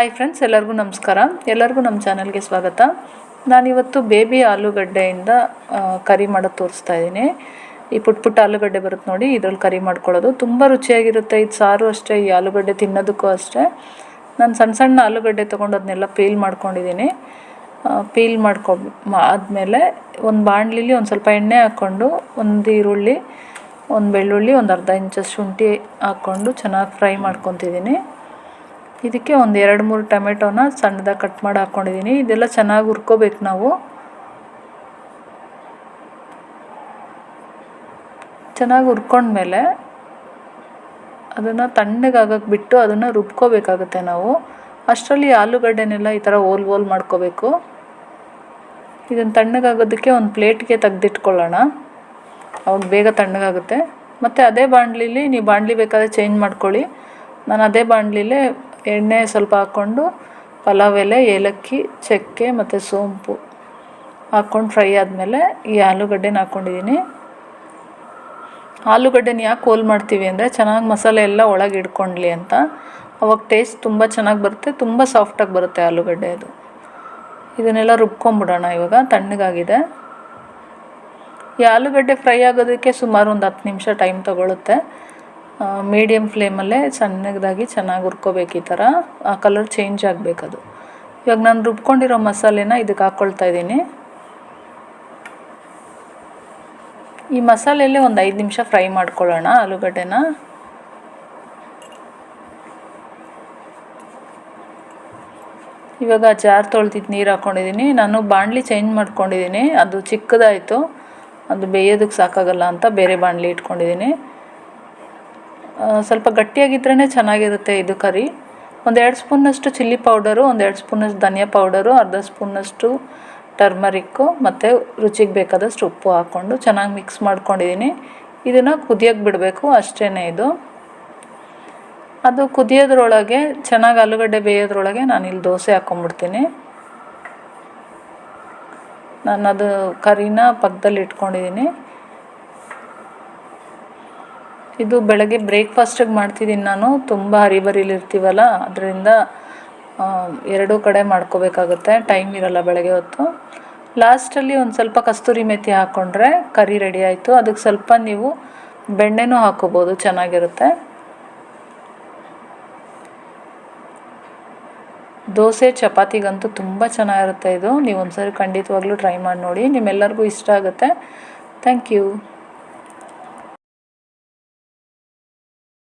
Hi friends ಎಲ್ಲರಿಗೂ ನಮಸ್ಕಾರ. ಎಲ್ಲರಿಗೂ ನಮ್ಮ ಚಾನಲ್ಗೆ ಸ್ವಾಗತ. ನಾನಿವತ್ತು ಬೇಬಿ ಆಲೂಗಡ್ಡೆಯಿಂದ ಕರಿ ಮಾಡೋದು ತೋರಿಸ್ತಾ ಇದ್ದೀನಿ. ಈ ಪುಟ್ ಪುಟ್ಟ ಆಲೂಗಡ್ಡೆ ಬರುತ್ತೆ ನೋಡಿ ಇದ್ರಲ್ಲಿ ಕರಿ ಮಾಡ್ಕೊಳ್ಳೋದು. ತುಂಬ ರುಚಿಯಾಗಿರುತ್ತೆ. ಇದು ಸಾರು ಅಷ್ಟೇ, ಈ ಆಲೂಗಡ್ಡೆ ತಿನ್ನೋದಕ್ಕೂ ಅಷ್ಟೇ. ನಾನು ಸಣ್ಣ ಸಣ್ಣ ಆಲೂಗಡ್ಡೆ ತೊಗೊಂಡು ಅದನ್ನೆಲ್ಲ ಪೀಲ್ ಮಾಡ್ಕೊಂಡಿದ್ದೀನಿ ಪೀಲ್ ಮಾಡ್ಕೊ ಆದಮೇಲೆ ಒಂದು ಬಾಣಲಿಲಿ ಒಂದು ಸ್ವಲ್ಪ ಎಣ್ಣೆ ಹಾಕ್ಕೊಂಡು, ಒಂದು ಈರುಳ್ಳಿ, ಒಂದು ಬೆಳ್ಳುಳ್ಳಿ, ಒಂದು ಅರ್ಧ ಇಂಚಷ್ಟು ಶುಂಠಿ ಹಾಕ್ಕೊಂಡು ಚೆನ್ನಾಗಿ ಫ್ರೈ ಮಾಡ್ಕೊತಿದ್ದೀನಿ ಇದಕ್ಕೆ ಒಂದು ಎರಡು ಮೂರು ಟೊಮೆಟೊನ ಸಣ್ಣದಾಗಿ ಕಟ್ ಮಾಡಿ ಹಾಕ್ಕೊಂಡಿದ್ದೀನಿ ಇದೆಲ್ಲ ಚೆನ್ನಾಗಿ ಹುರ್ಕೋಬೇಕು ನಾವು. ಚೆನ್ನಾಗಿ ಹುರ್ಕೊಂಡ್ಮೇಲೆ ಅದನ್ನು ತಣ್ಣಗಾಗಕ್ಕೆ ಬಿಟ್ಟು ಅದನ್ನು ರುಬ್ಕೋಬೇಕಾಗುತ್ತೆ ನಾವು. ಅಷ್ಟರಲ್ಲಿ ಆಲೂಗಡ್ಡೆನೆಲ್ಲ ಈ ಥರ ಓಲ್ ಓಲ್ ಮಾಡ್ಕೋಬೇಕು. ಇದನ್ನು ತಣ್ಣಗಾಗೋದಕ್ಕೆ ಒಂದು ಪ್ಲೇಟ್ಗೆ ತೆಗ್ದಿಟ್ಕೊಳ್ಳೋಣ. ಅವಾಗ ಬೇಗ ತಣ್ಣಗಾಗುತ್ತೆ ಮತ್ತು ಅದೇ ಬಾಣಲಿಲಿ, ನೀವು ಬಾಣಲಿ ಬೇಕಾದರೆ ಚೇಂಜ್ ಮಾಡ್ಕೊಳ್ಳಿ. ನಾನು ಅದೇ ಬಾಣಲಿಲೇ ಎಣ್ಣೆ ಸ್ವಲ್ಪ ಹಾಕ್ಕೊಂಡು ಪಲಾವ್ ಎಲೆ, ಏಲಕ್ಕಿ, ಚಕ್ಕೆ ಮತ್ತು ಸೋಂಪು ಹಾಕ್ಕೊಂಡು ಫ್ರೈ ಆದಮೇಲೆ ಈ ಆಲೂಗಡ್ಡೆನ ಹಾಕ್ಕೊಂಡಿದ್ದೀನಿ ಆಲೂಗಡ್ಡೆನ ಯಾಕೆ ಹೋಲ್ ಮಾಡ್ತೀವಿ ಅಂದರೆ ಚೆನ್ನಾಗಿ ಮಸಾಲೆ ಎಲ್ಲ ಒಳಗೆ ಇಡ್ಕೊಂಡ್ಲಿ ಅಂತ. ಅವಾಗ ಟೇಸ್ಟ್ ತುಂಬ ಚೆನ್ನಾಗಿ ಬರುತ್ತೆ, ತುಂಬ ಸಾಫ್ಟಾಗಿ ಬರುತ್ತೆ ಆಲೂಗಡ್ಡೆ ಅದು. ಇದನ್ನೆಲ್ಲ ರುಬ್ಕೊಂಬಿಡೋಣ ಇವಾಗ, ತಣ್ಣಗಾಗಿದೆ. ಈ ಆಲೂಗಡ್ಡೆ ಫ್ರೈ ಆಗೋದಕ್ಕೆ ಸುಮಾರು ಒಂದು ಹತ್ತು ನಿಮಿಷ ಟೈಮ್ ತೊಗೊಳುತ್ತೆ. ಮೀಡಿಯಮ್ ಫ್ಲೇಮಲ್ಲೇ ಸಣ್ಣದಾಗಿ ಚೆನ್ನಾಗಿ ಹುರ್ಕೋಬೇಕು ಈ ಥರ. ಆ ಕಲರ್ ಚೇಂಜ್ ಆಗಬೇಕದು. ಇವಾಗ ನಾನು ರುಬ್ಕೊಂಡಿರೋ ಮಸಾಲೆನ ಇದಕ್ಕೆ ಹಾಕ್ಕೊಳ್ತಾ ಇದ್ದೀನಿ. ಈ ಮಸಾಲೆಯಲ್ಲೇ ಒಂದು ಐದು ನಿಮಿಷ ಫ್ರೈ ಮಾಡ್ಕೊಳ್ಳೋಣ ಆಲೂಗಡ್ಡೆನ. ಇವಾಗ ಜಾರ್ ತೊಳ್ದಿದ್ದು ನೀರು ಹಾಕ್ಕೊಂಡಿದ್ದೀನಿ ನಾನು ಬಾಣಲಿ ಚೇಂಜ್ ಮಾಡ್ಕೊಂಡಿದ್ದೀನಿ ಅದು ಚಿಕ್ಕದಾಯಿತು. ಅದು ಬೇಯೋದಕ್ಕೆ ಸಾಕಾಗಲ್ಲ ಅಂತ ಬೇರೆ ಬಾಣಲಿ ಇಟ್ಕೊಂಡಿದ್ದೀನಿ ಸ್ವಲ್ಪ ಗಟ್ಟಿಯಾಗಿದ್ರೇ ಚೆನ್ನಾಗಿರುತ್ತೆ ಇದು ಕರಿ. ಒಂದೆರಡು ಸ್ಪೂನಷ್ಟು ಚಿಲ್ಲಿ ಪೌಡರು, ಒಂದೆರಡು ಸ್ಪೂನಷ್ಟು ಧನಿಯಾ ಪೌಡರು, ಅರ್ಧ ಸ್ಪೂನಷ್ಟು ಟರ್ಮರಿಕ್ಕು ಮತ್ತು ರುಚಿಗೆ ಬೇಕಾದಷ್ಟು ಉಪ್ಪು ಹಾಕ್ಕೊಂಡು ಚೆನ್ನಾಗಿ ಮಿಕ್ಸ್ ಮಾಡ್ಕೊಂಡಿದ್ದೀನಿ. ಇದನ್ನು ಕುದಿಯೋಕೆ ಬಿಡಬೇಕು ಅಷ್ಟೇ ಇದು. ಅದು ಕುದಿಯೋದ್ರೊಳಗೆ, ಚೆನ್ನಾಗಿ ಆಲೂಗಡ್ಡೆ ಬೇಯೋದ್ರೊಳಗೆ ನಾನು ಇಲ್ಲಿ ದೋಸೆ ಹಾಕ್ಕೊಂಬಿಡ್ತೀನಿ ನಾನು ಅದು ಕರಿನ ಪಕ್ಕದಲ್ಲಿ ಇಟ್ಕೊಂಡಿದ್ದೀನಿ ಇದು ಬೆಳಗ್ಗೆ ಬ್ರೇಕ್ಫಾಸ್ಟಿಗೆ ಮಾಡ್ತಿದ್ದೀನಿ ನಾನು. ತುಂಬ ಹರಿಬರಿಲಿ ಇರ್ತೀವಲ್ಲ, ಅದರಿಂದ ಎರಡೂ ಕಡೆ ಮಾಡ್ಕೋಬೇಕಾಗುತ್ತೆ. ಟೈಮ್ ಇರಲ್ಲ ಬೆಳಗ್ಗೆ ಹೊತ್ತು. ಲಾಸ್ಟಲ್ಲಿ ಒಂದು ಸ್ವಲ್ಪ ಕಸ್ತೂರಿ ಮೆಥಿ ಹಾಕ್ಕೊಂಡ್ರೆ ಕರಿ ರೆಡಿ ಆಯಿತು. ಅದಕ್ಕೆ ಸ್ವಲ್ಪ ನೀವು ಬೆಣ್ಣೆನೂ ಹಾಕೋಬೋದು, ಚೆನ್ನಾಗಿರುತ್ತೆ. ದೋಸೆ, ಚಪಾತಿಗಂತೂ ತುಂಬ ಚೆನ್ನಾಗಿರುತ್ತೆ ಇದು. ನೀವು ಒಂದ್ಸರಿ ಖಂಡಿತವಾಗ್ಲೂ ಟ್ರೈ ಮಾಡಿ ನೋಡಿ. ನಿಮ್ಮೆಲ್ಲರಿಗೂ ಇಷ್ಟ ಆಗುತ್ತೆ. Thank you